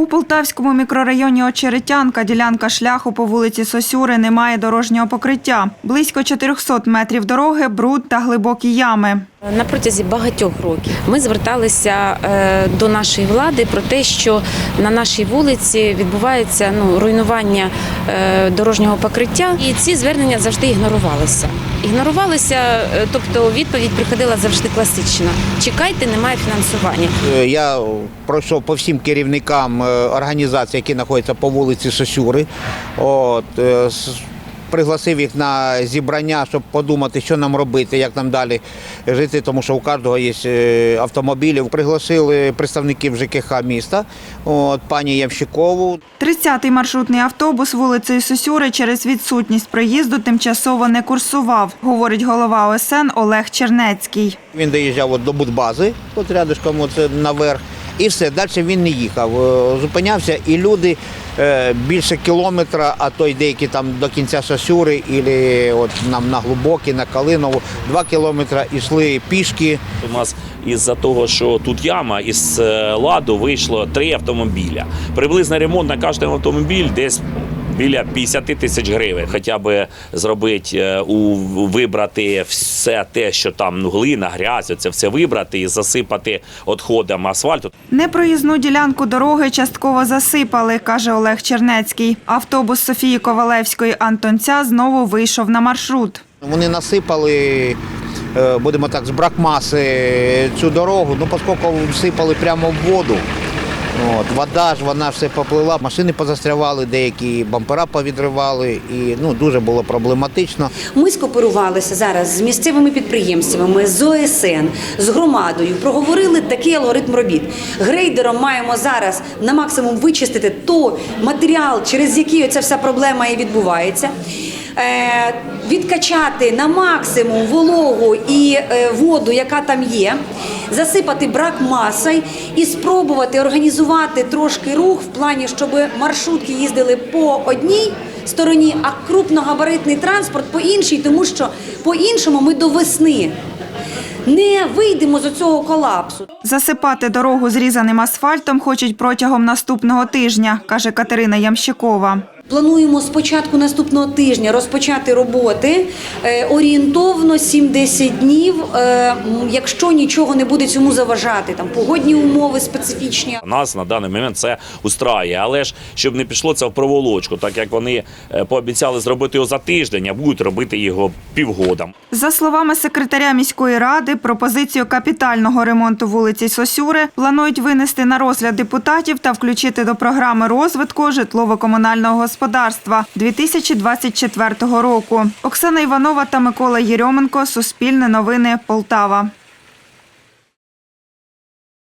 У Полтавському мікрорайоні Очеретянка ділянка шляху по вулиці Сосюри не має дорожнього покриття. Близько 400 метрів дороги, бруд та глибокі ями. На протязі багатьох років ми зверталися е, до нашої влади про те, що на нашій вулиці відбувається ну, руйнування е, дорожнього покриття, і ці звернення завжди ігнорувалися. Ігнорувалися, е, тобто відповідь приходила завжди класична: чекайте, немає фінансування. Я пройшов по всім керівникам організацій, які знаходяться по вулиці Сосюри. От, пригласив їх на зібрання, щоб подумати, що нам робити, як нам далі жити, тому що у кожного є е, автомобілі. Пригласили представників ЖКХ міста, от, пані Ямщикову, 30-й маршрутний автобус вулицею Сосюри через відсутність проїзду тимчасово не курсував, говорить голова ОСН Олег Чернецький. Він доїжджав от до будбази, от рядышком от наверх, і все, далі він не їхав. Е, Зупинявся, і люди е, більше кілометра, а то й деякі там до кінця Сосюри, і от нам на Глибокі, на Калинову, два кілометри йшли пішки. У нас із-за того, що тут яма, із е, ладу вийшло три автомобіля. Приблизно ремонт на кожен автомобіль десь. Біля 50 тисяч гривень, хоча б зробити е, у вибрати все те, що там ну, глина, грязь, це все вибрати і засипати відходом асфальту. Непроїзну ділянку дороги частково засипали, каже Олег Чернецький. Автобус Софії Ковалевської Антонця знову вийшов на маршрут. Вони насипали, е, будемо так, з бракмаси цю дорогу, ну, оскільки всипали прямо в воду. От, вода ж вона все поплила, машини позастрявали, деякі бампера повідривали, і ну, дуже було проблематично. Ми скооперувалися зараз з місцевими підприємствами, з ОСН, з громадою. Проговорили такий алгоритм робіт. Грейдером маємо зараз на максимум вичистити той матеріал, через який оця вся проблема і відбувається. Е, Відкачати на максимум вологу і е, воду, яка там є, засипати брак маси і спробувати організувати трошки рух в плані, щоб маршрутки їздили по одній стороні, а крупногабаритний транспорт по іншій, тому що по-іншому ми до весни не вийдемо з цього колапсу. Засипати дорогу зрізаним асфальтом хочуть протягом наступного тижня, каже Катерина Ямщикова. Плануємо з початку наступного тижня розпочати роботи е, орієнтовно 7-10 днів, е, якщо нічого не буде цьому заважати, там погодні умови специфічні. Нас на даний момент це устраює, але ж щоб не пішло це в проволочку, так як вони е, пообіцяли зробити його за тиждень, а будуть робити його півгодом. За словами секретаря міської ради, пропозицію капітального ремонту вулиці Сосюри планують винести на розгляд депутатів та включити до програми розвитку житлово-комунального господарства 2024 року. Оксана Іванова та Микола Єрьоменко. Суспільне новини Полтава.